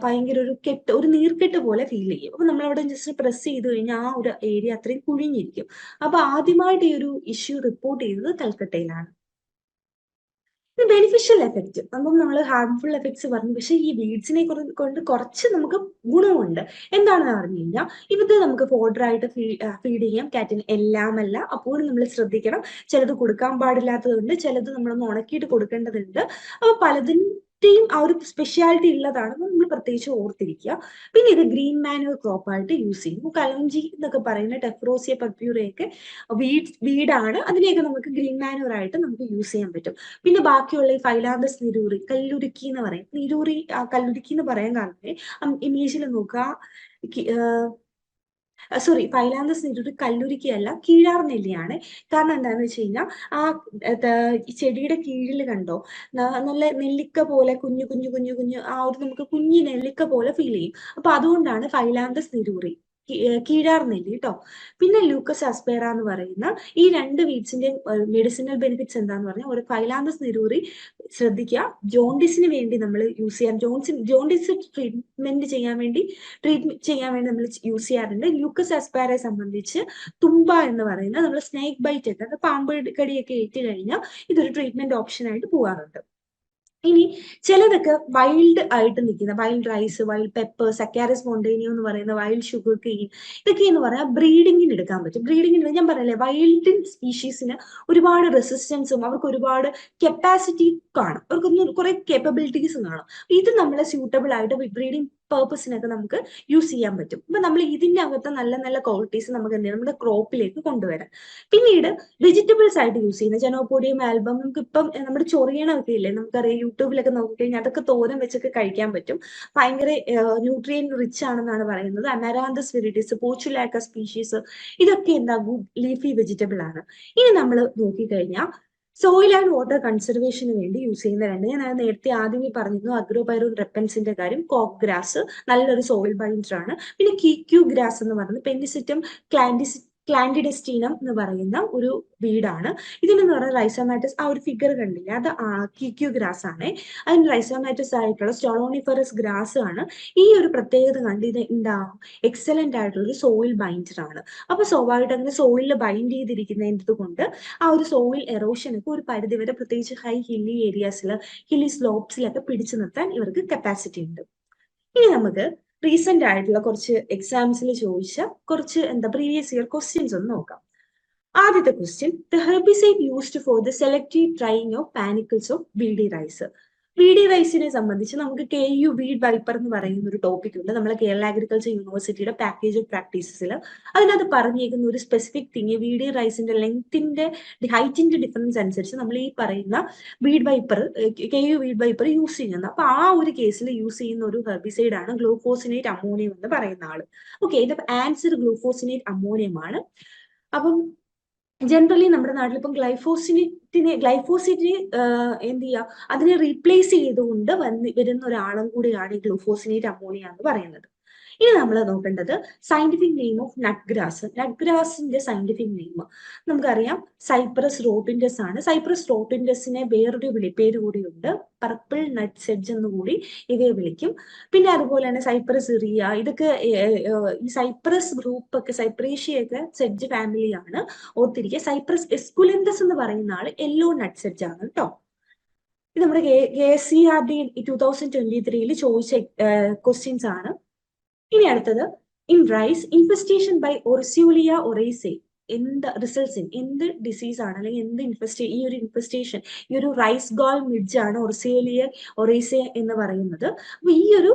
ഭയങ്കര ഒരു കെട്ട് ഒരു നീർക്കെട്ട് പോലെ ഫീൽ ചെയ്യും. അപ്പൊ നമ്മൾ അവിടെ ജസ്റ്റ് പ്രസ് ചെയ്ത് കഴിഞ്ഞാൽ ആ ഒരു ഏരിയ അത്രയും കുഴിഞ്ഞിരിക്കും. അപ്പൊ ആദ്യമായിട്ട് ഈ ഒരു ഇഷ്യൂ റിപ്പോർട്ട് ചെയ്തത് കൽക്കട്ടയിലാണ്. ബെനിഫിഷ്യൽ എഫക്റ്റ് അപ്പം നമ്മൾ ഹാർംഫുൾ എഫക്ട്സ് പറഞ്ഞു. പക്ഷെ ഈ വീഡ്സിനെ കൊണ്ട് കുറച്ച് നമുക്ക് ഗുണമുണ്ട്. എന്താണെന്ന് പറഞ്ഞു കഴിഞ്ഞാൽ ഇത് നമുക്ക് ഫോഡറായിട്ട് ഫീഡ് ചെയ്യാം. കാറ്റിന് എല്ലാമല്ല. അപ്പോഴും നമ്മൾ ശ്രദ്ധിക്കണം. ചിലത് കൊടുക്കാൻ പാടില്ലാത്തതുണ്ട്. ചിലത് നമ്മളൊന്ന് ഉണക്കിയിട്ട് കൊടുക്കേണ്ടതുണ്ട്. അപ്പൊ പലതിനും യും ആ ഒരു സ്പെഷ്യാലിറ്റി ഉള്ളതാണെന്ന് നമ്മൾ പ്രത്യേകിച്ച് ഓർത്തിരിക്കുക. പിന്നെ ഇത് ഗ്രീൻ മാനുവൽ ക്രോപ്പായിട്ട് യൂസ് ചെയ്യുന്നു. കലഞ്ചി എന്നൊക്കെ പറയുന്ന ടെഫ്രോസിയ പപ്യൂറയൊക്കെ വീഡ് വീടാണ്. അതിനെയൊക്കെ നമുക്ക് ഗ്രീൻ മാനുവർ ആയിട്ട് നമുക്ക് യൂസ് ചെയ്യാൻ പറ്റും. പിന്നെ ബാക്കിയുള്ള ഈ ഫൈലാന്തസ് നിരൂറി കല്ലുരുക്കി എന്ന് പറയും. നിരൂറി കല്ലുരുക്കി എന്ന് പറയാൻ കാരണം ഇമേജിൽ നോക്കുക. സോറി ഫൈലാന്തസ് നിരൂറി കല്ലുരുക്കിയല്ല കീഴാർ നെല്ലിയാണ്. കാരണം എന്താണെന്ന് വെച്ച് കഴിഞ്ഞാൽ ആ ചെടിയുടെ കീഴിൽ കണ്ടോ നല്ല നെല്ലിക്ക പോലെ കുഞ്ഞു കുഞ്ഞു കുഞ്ഞു കുഞ്ഞു ആ ഒരു നമുക്ക് കുഞ്ഞു നെല്ലിക്ക പോലെ ഫീൽ ചെയ്യും. അപ്പൊ അതുകൊണ്ടാണ് ഫൈലാന്തസ് നിരൂറി കീഴാർ നെല്ലി കേട്ടോ പിന്നെ ലൂക്കസ് അസ്പേറ എന്ന് പറയുന്ന ഈ രണ്ട് വീഡ്സിന്റെ മെഡിസിനൽ ബെനിഫിറ്റ്സ് എന്താന്ന് പറഞ്ഞാൽ ഒരു ഫൈലാന്തസ് നിരൂറി ശ്രദ്ധിക്കുക ജോണ്ടിസിന് വേണ്ടി നമ്മൾ യൂസ് ചെയ്യാൻ ജോൺസിൻ ജോണ്ടിസ് ട്രീറ്റ്മെന്റ് ചെയ്യാൻ വേണ്ടി ട്രീറ്റ്മെന്റ് ചെയ്യാൻ വേണ്ടി നമ്മൾ യൂസ് ചെയ്യാറുണ്ട്. ലൂക്കസ് അസ്പേറയെ സംബന്ധിച്ച് തുമ്പ എന്ന് പറയുന്ന നമ്മൾ സ്നേക്ക് ബൈറ്റ് അത് പാമ്പ് കടിയൊക്കെ ഏറ്റ് കഴിഞ്ഞാൽ ഇതൊരു ട്രീറ്റ്മെന്റ് ഓപ്ഷൻ ആയിട്ട് പോകാറുണ്ട് ഇനി ചിലതൊക്കെ വൈൽഡ് ആയിട്ട് നിൽക്കുന്ന wild rice wild pepper saccharum മോണ്ടേനിയോ എന്ന് പറയുന്ന വൈൽഡ് ഷുഗർ കെയിൻ ഇതൊക്കെ എന്ന് പറഞ്ഞാൽ ബ്രീഡിങ്ങിന് എടുക്കാൻ പറ്റും. ബ്രീഡിങ്ങിന് ഞാൻ പറയല്ലേ വൈൽഡ് സ്പീഷീസിന് ഒരുപാട് റെസിസ്റ്റൻസും അവർക്ക് ഒരുപാട് കപ്പാസിറ്റി കാണും. അവർക്കൊന്നും കുറെ കേപ്പബിലിറ്റീസും കാണും. ഇത് നമ്മളെ സ്യൂട്ടബിൾ ആയിട്ട് ബ്രീഡിംഗ് പേർപ്പസിനൊക്കെ നമുക്ക് യൂസ് ചെയ്യാൻ പറ്റും. അപ്പൊ നമ്മൾ ഇതിന്റെ അകത്ത് നല്ല നല്ല ക്വാളിറ്റീസ് നമുക്ക് എന്ത് നമ്മുടെ ക്രോപ്പിലേക്ക് കൊണ്ടുവരാം. പിന്നീട് വെജിറ്റബിൾസ് ആയിട്ട് യൂസ് ചെയ്യുന്ന ജനോപോഡിയം ആൽബം നമുക്ക് ഇപ്പം നമ്മുടെ ചൊറിയണമൊക്കെ ഇല്ലേ? നമുക്കറിയാം യൂട്യൂബിലൊക്കെ നോക്കിക്കഴിഞ്ഞാൽ അതൊക്കെ തോരൻ വെച്ചൊക്കെ കഴിക്കാൻ പറ്റും. ഭയങ്കര ന്യൂട്രിയൻ റിച്ച് ആണെന്നാണ് പറയുന്നത്. അമരാന്തസ് വെരിറ്റീസ് പോച്ചുലാക്ക സ്പീഷീസ് ഇതൊക്കെ എന്താ ലീഫി വെജിറ്റബിൾ ആണ്. ഇനി നമ്മൾ നോക്കിക്കഴിഞ്ഞാൽ സോയിൽ ആൻഡ് വാട്ടർ കൺസർവേഷന് വേണ്ടി യൂസ് ചെയ്യുന്ന രണ്ട് ഞാൻ നേരത്തെ ആദ്യമേ പറഞ്ഞിരുന്നു അഗ്രോപൈറോൺ റെപ്പൻസിന്റെ കാര്യം കോക്ക് ഗ്രാസ് നല്ലൊരു സോയിൽ ബൈൻഡർ ആണ്. പിന്നെ കീക്യൂ ഗ്രാസ് എന്ന് പറയുന്നത് പെൻഡിസിറ്റം ക്ലാൻഡിസി ക്ലാൻഡിഡെസ്റ്റീനം എന്ന് പറയുന്ന ഒരു വീടാണ്. ഇതിനെന്ന് പറയുന്നത് റൈസോമാറ്റസ് ആ ഒരു ഫിഗർ കണ്ടില്ല? അത് കിക്യു ഗ്രാസ് ആണ്. അതിന് റൈസോമാറ്റസ് ആയിട്ടുള്ള സ്റ്റോളോണിഫറസ് ഗ്രാസ് ആണ്. ഈ ഒരു പ്രത്യേകത കണ്ട് ഇത് ഉണ്ടാവും എക്സലന്റ് ആയിട്ടുള്ള ഒരു സോയിൽ ബൈൻഡർ ആണ്. അപ്പൊ സ്വാഭാവികമായിട്ട് അങ്ങനെ സോയിലിൽ ബൈൻഡ് ചെയ്തിരിക്കുന്നതിന്റെ കൊണ്ട് ആ ഒരു സോയിൽ എറോഷനൊക്കെ ഒരു പരിധിവരെ പ്രത്യേകിച്ച് ഹൈ ഹില്ലി ഏരിയാസിൽ ഹില്ലി സ്ലോപ്സിലൊക്കെ പിടിച്ചു നിർത്താൻ ഇവർക്ക് കപ്പാസിറ്റി ഉണ്ട്. ഇനി നമുക്ക് റീസെന്റ് ആയിട്ടുള്ള കുറച്ച് എക്സാംസിൽ ചോദിച്ച കുറച്ച് എന്താ പ്രീവിയസ് ഇയർ ക്വസ്റ്റ്യൻസ് ഒന്ന് നോക്കാം. ആദ്യത്തെ question the herbicide used for the selective drying of panicles of ബിൽഡി rice weedy റൈസിനെ സംബന്ധിച്ച് നമുക്ക് കെ യു വീഡ് വൈപ്പർ എന്ന് പറയുന്ന ഒരു ടോപ്പിക് ഉണ്ട്. നമ്മളെ കേരള അഗ്രികൾച്ചർ യൂണിവേഴ്സിറ്റിയുടെ പാക്കേജ് ഓഫ് പ്രാക്ടീസസിൽ അതിനകത്ത് പറഞ്ഞേക്കുന്ന ഒരു സ്പെസിഫിക് തിങ് വി ഡി റൈസിന്റെ ലെങ്ത്തിന്റെ ഹൈറ്റിന്റെ ഡിഫറൻസ് അനുസരിച്ച് നമ്മൾ ഈ പറയുന്ന weed wiper K U weed wiper use ചെയ്യുന്നത്. അപ്പൊ ആ ഒരു കേസിൽ യൂസ് ചെയ്യുന്ന ഒരു ഹെർബിസൈഡ് ആണ് ഗ്ലൂക്കോസിനേറ്റ് അമോണിയം എന്ന് പറയുന്ന ആൾ. ഓക്കെ ഇത് ആൻസർ ഗ്ലൂക്കോസിനേറ്റ് അമോണിയമാണ് അപ്പം ജനറലി നമ്മുടെ നാട്ടിൽ ഇപ്പം ഗ്ലൈഫോസിനെ ഗ്ലൈഫോസിറ്റിനെ എന്ത് ചെയ്യുക അതിനെ റീപ്ലേസ് ചെയ്തുകൊണ്ട് വന്ന് വരുന്ന ഒരാളും കൂടിയാണ് ഗ്ലൂഫോസിനേറ്റ് അമോണിയ എന്ന് പറയുന്നത്. ഇനി നമ്മൾ നോക്കേണ്ടത് scientific name of nut grass scientific name നമുക്കറിയാം സൈപ്രസ് റോട്ടിൻഡസ് ആണ്. സൈപ്രസ് റോട്ടിൻഡസിനെ വേറൊരു വിളിപ്പേര് കൂടിയുണ്ട് പർപ്പിൾ നട്ട് സെഡ്ജ് എന്ന് കൂടി ഇവയെ വിളിക്കും. പിന്നെ അതുപോലെ തന്നെ സൈപ്രസ് ഇറിയ ഇതൊക്കെ ഈ സൈപ്രസ് ഗ്രൂപ്പ് ഒക്കെ സൈപ്രേഷ്യ സെഡ്ജ് ഫാമിലിയാണ് ഓർത്തിരിക്കുക സൈപ്രസ് എസ്കുലന്തസ് എന്ന് പറയുന്ന ആൾ യെല്ലോ നട്ട് സെഡ്ജ് ആണ് കേട്ടോ ഇത് നമ്മുടെ K C R D two thousand twenty ത്രീയിൽ ചോദിച്ച ക്വസ്റ്റ്യൻസ് ആണ്. ഇനി അടുത്തത് in rice infestation by Orseolia oryzae എന്ത് റിസൾട്ട്സ് ഇൻ എന്ത് ഡിസീസ് ആണ് അല്ലെങ്കിൽ എന്ത് ഇൻഫെസ്റ്റേ ഈ ഒരു ഇൻഫെസ്റ്റേഷൻ ഈ ഒരു റൈസ് ഗോൾ മിഡ്ജ് ആണ് ഒറിസേലിയ ഒറൈസെ എന്ന് പറയുന്നത്. അപ്പൊ ഈ ഒരു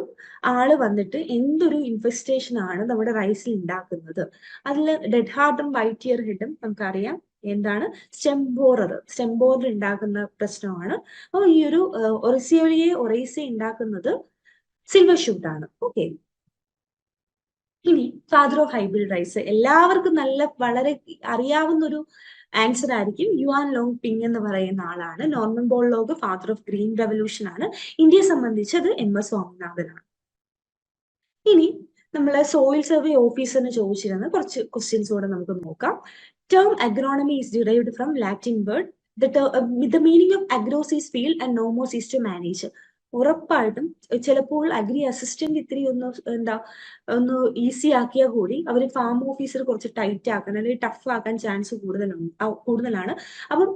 ആൾ വന്നിട്ട് എന്തൊരു ഇൻഫെസ്റ്റേഷൻ ആണ് നമ്മുടെ റൈസിൽ ഉണ്ടാക്കുന്നത് അതിൽ ഡെഡ് ഹാർട്ടും വൈറ്റ് ഇയർ ഹെഡും നമുക്കറിയാം എന്താണ്? സ്റ്റെംബോറർ സ്റ്റെംബോറർ ഉണ്ടാക്കുന്ന പ്രശ്നമാണ്. അപ്പോൾ ഈ ഒരു ഒറിസിയോലിയെ ഒറൈസെ ഉണ്ടാക്കുന്നത് സിൽവർ ഷൂട്ട് ആണ്. ഓക്കെ ഇനി ഫാദർ ഓഫ് ഹൈബ്രിഡ് റൈസ് എല്ലാവർക്കും നല്ല വളരെ അറിയാവുന്ന ഒരു ആൻസർ ആയിരിക്കും യുവാൻ ലോങ് പിങ് എന്ന് പറയുന്ന ആളാണ്. Norman Borlaug father of green revolution ആണ്. ഇന്ത്യയെ സംബന്ധിച്ച് അത് എം എസ് സ്വാമിനാഥനാണ്. ഇനി നമ്മൾ സോയിൽ സർവേ ഓഫീസറിന് ചോദിച്ചിരുന്ന കുറച്ച് ക്വസ്റ്റ്യൻസ് കൂടെ നമുക്ക് നോക്കാം. Term agronomy is derived from Latin word the meaning of agros is field and nomos is to manage ഉറപ്പായിട്ടും ചിലപ്പോൾ അഗ്രി അസിസ്റ്റന്റ് ഇത്തിരി ഒന്ന് എന്താ ഒന്ന് ഈസി ആക്കിയാൽ കൂടി അവർ ഫാം ഓഫീസർ കുറച്ച് ടൈറ്റ് ആക്കാൻ അല്ലെങ്കിൽ ടഫ് ആക്കാൻ ചാൻസ് കൂടുതലാണ് കൂടുതലാണ്. അപ്പം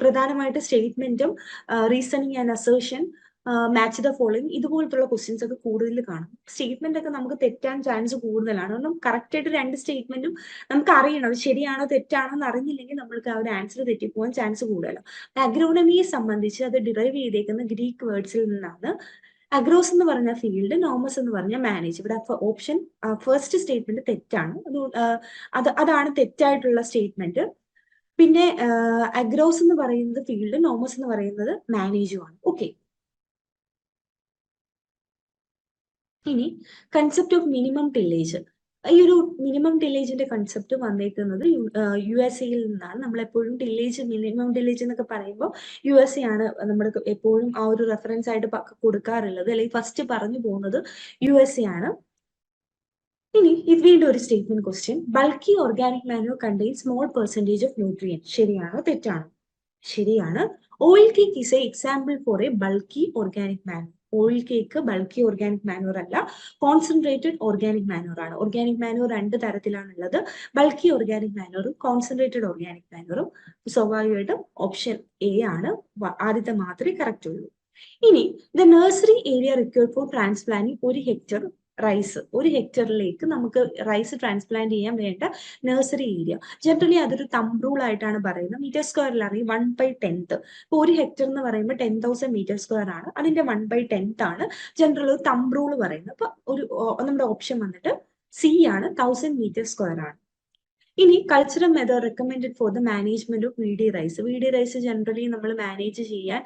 പ്രധാനമായിട്ട് സ്റ്റേറ്റ്മെന്റും reasoning and assertion match the following ഇതുപോലത്തുള്ള questions ഒക്കെ കൂടുതൽ കാണും. സ്റ്റേറ്റ്മെന്റ് ഒക്കെ നമുക്ക് തെറ്റാൻ ചാൻസ് കൂടുതലാണ്. കാരണം കറക്റ്റ് ആയിട്ട് രണ്ട് സ്റ്റേറ്റ്മെന്റും നമുക്ക് അറിയണം. അത് ശരിയാണോ തെറ്റാണോ എന്ന് അറിഞ്ഞില്ലെങ്കിൽ നമ്മൾക്ക് ആ ഒരു ആൻസർ തെറ്റിപ്പോവാൻ ചാൻസ് കൂടുതലാണ് അഗ്രോണമിയെ സംബന്ധിച്ച് അത് ഡിറൈവ് ചെയ്തേക്കുന്ന ഗ്രീക്ക് വേർഡ്സിൽ നിന്നാണ്. അഗ്രോസ് എന്ന് പറഞ്ഞ ഫീൽഡ് നോമസ് എന്ന് പറഞ്ഞ മാനേജ് ഇവിടെ ഓപ്ഷൻ ഫസ്റ്റ് സ്റ്റേറ്റ്മെന്റ് തെറ്റാണ്. അത് അതാണ് തെറ്റായിട്ടുള്ള സ്റ്റേറ്റ്മെന്റ് പിന്നെ അഗ്രോസ് എന്ന് പറയുന്നത് ഫീൽഡ് നോമസ് എന്ന് പറയുന്നത് മാനേജുമാണ് ഓക്കെ ഇനി കൺസെപ്റ്റ് ഓഫ് മിനിമം ടില്ലേജ് ഈ ഒരു മിനിമം ടില്ലേജിന്റെ കൺസെപ്റ്റ് വന്നേക്കുന്നത് യു എസ് എയിൽ നിന്നാണ്. നമ്മൾ എപ്പോഴും ടില്ലേജ് മിനിമം ടില്ലേജ് എന്നൊക്കെ പറയുമ്പോൾ യു എസ് എ ആണ് നമ്മൾ എപ്പോഴും ആ ഒരു റെഫറൻസ് ആയിട്ട് കൊടുക്കാറുള്ളത്. അല്ലെങ്കിൽ ഫസ്റ്റ് പറഞ്ഞു പോകുന്നത് യു എസ് എ ആണ്. ഇനി ഇത് വീണ്ടും ഒരു statement question bulky organic manure contain small percentage of nutrient ശരിയാണോ? തെറ്റാണോ? ശരിയാണ്. Oil cake is a example for a bulky organic manure oil cake bulky organic manure അല്ല കോൺസെൻട്രേറ്റഡ് ഓർഗാനിക് മാനൂർ ആണ്. ഓർഗാനിക് മാനൂർ രണ്ട് തരത്തിലാണുള്ളത്. ബൾക്കി ഓർഗാനിക് മാനൂറും concentrated organic മാനൂറും സ്വാഭാവികമായിട്ടും ഓപ്ഷൻ എ ആണ്. ആദ്യത്തെ മാത്രമേ കറക്റ്റ് ഉള്ളൂ. ഇനി the nursery area required for transplanting ഒരു ഹെക്ടർ റൈസ് ഒരു ഹെക്ടറിലേക്ക് നമുക്ക് റൈസ് ട്രാൻസ്പ്ലാന്റ് ചെയ്യാൻ വേണ്ട നഴ്സറി ഏരിയ ജനറലി അതൊരു തംബ്രൂൾ ആയിട്ടാണ് പറയുന്നത്. മീറ്റർ സ്ക്വയറിൽ അറിയും വൺ ബൈ ടെൻത്ത് ഇപ്പോൾ ഒരു ഹെക്ടർ എന്ന് പറയുമ്പോൾ ടെൻ തൗസൻഡ് മീറ്റർ സ്ക്വയർ ആണ്. അതിന്റെ വൺ ബൈ ടെൻത്ത് ആണ് ജനറൽ ഒരു തംബ്രൂൾ പറയുന്നത്. അപ്പൊ ഒരു നമ്മുടെ ഓപ്ഷൻ വന്നിട്ട് സി ആണ് തൗസൻഡ് മീറ്റർ സ്ക്വയർ ആണ്. ഇനി cultural method recommended for the management of weedy rice weedy rice generally നമ്മൾ മാനേജ് ചെയ്യാൻ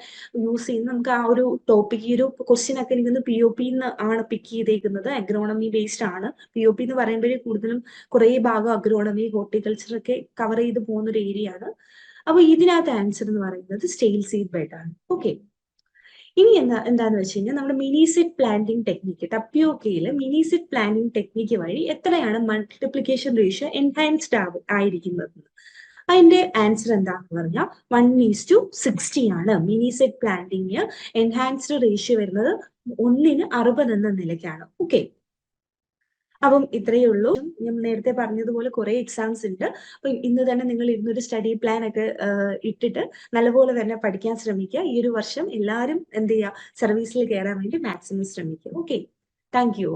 യൂസ് ചെയ്യുന്ന നമുക്ക് ആ ഒരു ടോപ്പിക് ഈ ഒരു ക്വസ്റ്റ്യൻ ഒക്കെ എനിക്ക് പി ഒ പി ആണ് പിക്ക് ചെയ്തേക്കുന്നത്. അഗ്രോണമി ബേസ്ഡ് ആണ്. പി ഒ പി എന്ന് പറയുമ്പോഴേ കൂടുതലും കുറേ ഭാഗം അഗ്രോണമി ഹോർട്ടിക്കൾച്ചർ ഒക്കെ കവർ ചെയ്ത് പോകുന്ന ഒരു ഏരിയ ആണ്. അപ്പൊ ഇതിനകത്ത് ആൻസർ എന്ന് പറയുന്നത് സ്റ്റെയിൽ സീഡ് ബെഡ് ആണ്. ഓക്കെ ഇനി എന്താ എന്താന്ന് വെച്ച് കഴിഞ്ഞാൽ നമ്മുടെ മിനിസിഡ് പ്ലാന്റിംഗ് ടെക്നിക്ക് ടപ്പിയോക്കയിൽ മിനിസിഡ് പ്ലാന്റിംഗ് ടെക്നിക്ക് വഴി എത്രയാണ് മൾട്ടിപ്ലിക്കേഷൻ റേഷ്യോ എൻഹാൻസ്ഡ് ആയിരിക്കുന്നത്? അതിന്റെ ആൻസർ എന്താന്ന് പറഞ്ഞാൽ വൺ ഈസ് ടു സിക്സ്റ്റി ആണ്. മിനിസെറ്റ് പ്ലാന്റിങ് എൻഹാൻസ്ഡ് റേഷ്യോ വരുന്നത് ഒന്നിന് അറുപത് എന്ന നിലയ്ക്കാണ്. ഓക്കെ അപ്പം ഇത്രയേ ഉള്ളൂ. ഞാൻ നേരത്തെ പറഞ്ഞതുപോലെ കുറെ എക്സാംസ് ഉണ്ട്. അപ്പൊ ഇന്ന് തന്നെ നിങ്ങൾ ഇന്നൊരു സ്റ്റഡി പ്ലാൻ ഒക്കെ ഇട്ടിട്ട് നല്ലപോലെ തന്നെ പഠിക്കാൻ ശ്രമിക്കുക. ഈ ഒരു വർഷം എല്ലാവരും എന്ത് ചെയ്യുക? സർവീസിൽ കയറാൻ വേണ്ടി മാക്സിമം ശ്രമിക്കുക. Okay thank you